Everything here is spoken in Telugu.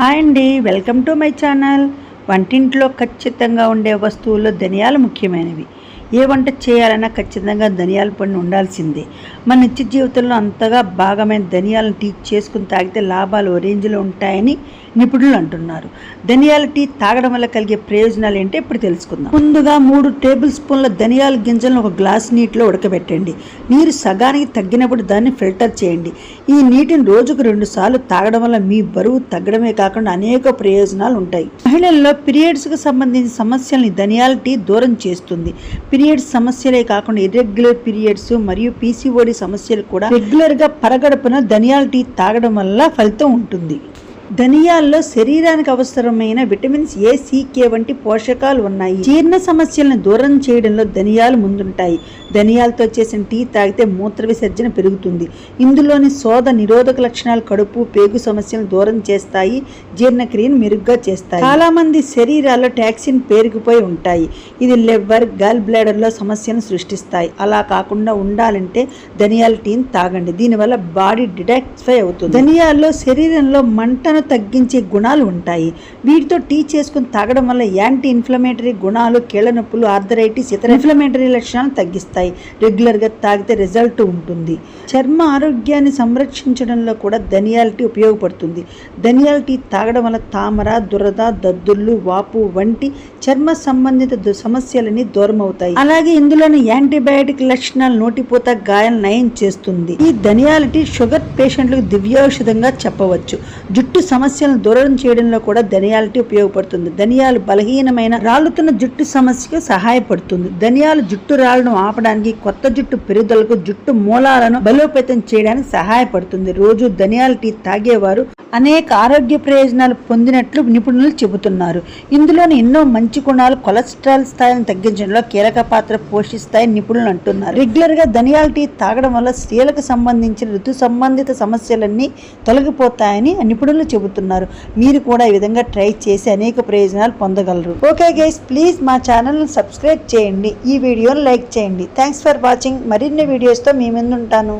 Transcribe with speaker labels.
Speaker 1: హాయ్ అండి వెల్కమ్ టు మై ఛానల్. వంటింట్లో ఖచ్చితంగా ఉండే వస్తువుల్లో ధనియాలు ముఖ్యమైనవి. ఏ వంట చేయాలన్నా ఖచ్చితంగా ధనియాల పొడిని ఉండాల్సిందే. మన నిత్య జీవితంలో అంతగా భాగమైన ధనియాలను టీ చేసుకుని తాగితే లాభాలు ఓ రేంజ్లో ఉంటాయని నిపుణులు అంటున్నారు. ధనియాల టీ తాగడం వల్ల కలిగే ప్రయోజనాలు ఏంటో ఇప్పుడు తెలుసుకుందాం. ముందుగా మూడు టేబుల్ స్పూన్ల ధనియాల గింజలను ఒక గ్లాస్ నీటిలో ఉడకబెట్టండి. నీరు సగానికి తగ్గినప్పుడు దాన్ని ఫిల్టర్ చేయండి. ఈ నీటిని రోజుకు రెండు సార్లు తాగడం వల్ల మీ బరువు తగ్గడమే కాకుండా అనేక ప్రయోజనాలు ఉంటాయి. మహిళల్లో పీరియడ్స్కు సంబంధించిన సమస్యల్ని ధనియాల టీ దూరం చేస్తుంది. పీరియడ్స్ సమస్యలే కాకుండా ఇర్రెగ్యులర్ పీరియడ్స్ మరియు పీసీఓడి సమస్యలు కూడా రెగ్యులర్గా పరగడుపున ధనియాల టీ తాగడం వల్ల ఫలితం ఉంటుంది. ధనియాల్లో శరీరానికి అవసరమైన విటమిన్స్ ఏ కే వంటి పోషకాలు ఉన్నాయి. జీర్ణ సమస్యలను దూరం చేయడంలో ధనియాలు ముందుంటాయి. ధనియాలతో చేసిన టీ తాగితే మూత్ర విసర్జన పెరుగుతుంది. ఇందులోని శోధ నిరోధక లక్షణాలు కడుపు పేగు సమస్యలను దూరం చేస్తాయి. జీర్ణక్రియను మెరుగ్గా చేస్తాయి. చాలామంది శరీరాల్లో టాక్సిన్ పేరుకుపోయి ఉంటాయి. ఇది లివర్ గల్ బ్లాడర్లో సమస్యను సృష్టిస్తాయి. అలా కాకుండా ఉండాలంటే ధనియాల టీని తాగండి. దీనివల్ల బాడీ డిటాక్స్ఫై అవుతుంది. ధనియాల్లో శరీరంలో మంటను తగ్గించే గుణాలు ఉంటాయి. వీటితో టీ చేసుకుని తాగడం వల్ల యాంటీ ఇన్ఫ్లమేటరీ గుణాలు కీళ్ళ నొప్పులు ఆర్థరైటిస్ ఇతర ఇన్ఫ్లమేటరీ లక్షణాలు తగ్గిస్తాయి. రెగ్యులర్గా తాగితే రిజల్ట్ ఉంటుంది. చర్మ ఆరోగ్యాన్ని సంరక్షించడంలో కూడా ధనియాల టీ ఉపయోగపడుతుంది. ధనియాల టీ తాగడం వల్ల తామర దురద దద్దుర్లు వాపు వంటి చర్మ సంబంధిత సమస్యలని దూరం అవుతాయి అలాగే ఇందులోని యాంటీబయాటిక్ లక్షణాలు నోటిపూత గాయాలు నయం చేస్తుంది. ఈ ధనియాల టీ షుగర్ పేషెంట్లకు దివ్యౌషధంగా చెప్పవచ్చు. జుట్టు సమస్యలను దూరం చేయడంలో కూడా ధనియాల టీ ఉపయోగపడుతుంది. ధనియాలు బలహీనమైన రాలుతున్న జుట్టు సమస్యకు సహాయపడుతుంది. ధనియాలు జుట్టు రాళ్ళను ఆపడానికి కొత్త జుట్టు పెరుగుదలకు జుట్టు మూలాలను బలోపేతం చేయడానికి సహాయపడుతుంది. రోజు ధనియాల టీ తాగేవారు అనేక ఆరోగ్య ప్రయోజనాలు పొందినట్లు నిపుణులు చెబుతున్నారు. ఇందులోని ఎన్నో మంచి గుణాలు కొలెస్ట్రాల్ స్థాయిని తగ్గించడంలో కీలక పాత్ర పోషిస్తాయని నిపుణులు అంటున్నారు. రెగ్యులర్గా ధనియాల టీ తాగడం వల్ల స్త్రీలకు సంబంధించిన ఋతు సంబంధిత సమస్యలన్నీ తొలగిపోతాయని నిపుణులు చెబుతున్నారు. చెబుతున్నారు. మీరు కూడా ఈ విధంగా ట్రై చేసి అనేక ప్రయోజనాలు పొందగలరు. ఓకే గైస్ ప్లీజ్ మా ఛానల్ని సబ్స్క్రైబ్ చేయండి. ఈ వీడియోని లైక్ చేయండి. థ్యాంక్స్ ఫర్ వాచింగ్ మరిన్ని వీడియోస్తో మీ ముందు ఉంటాను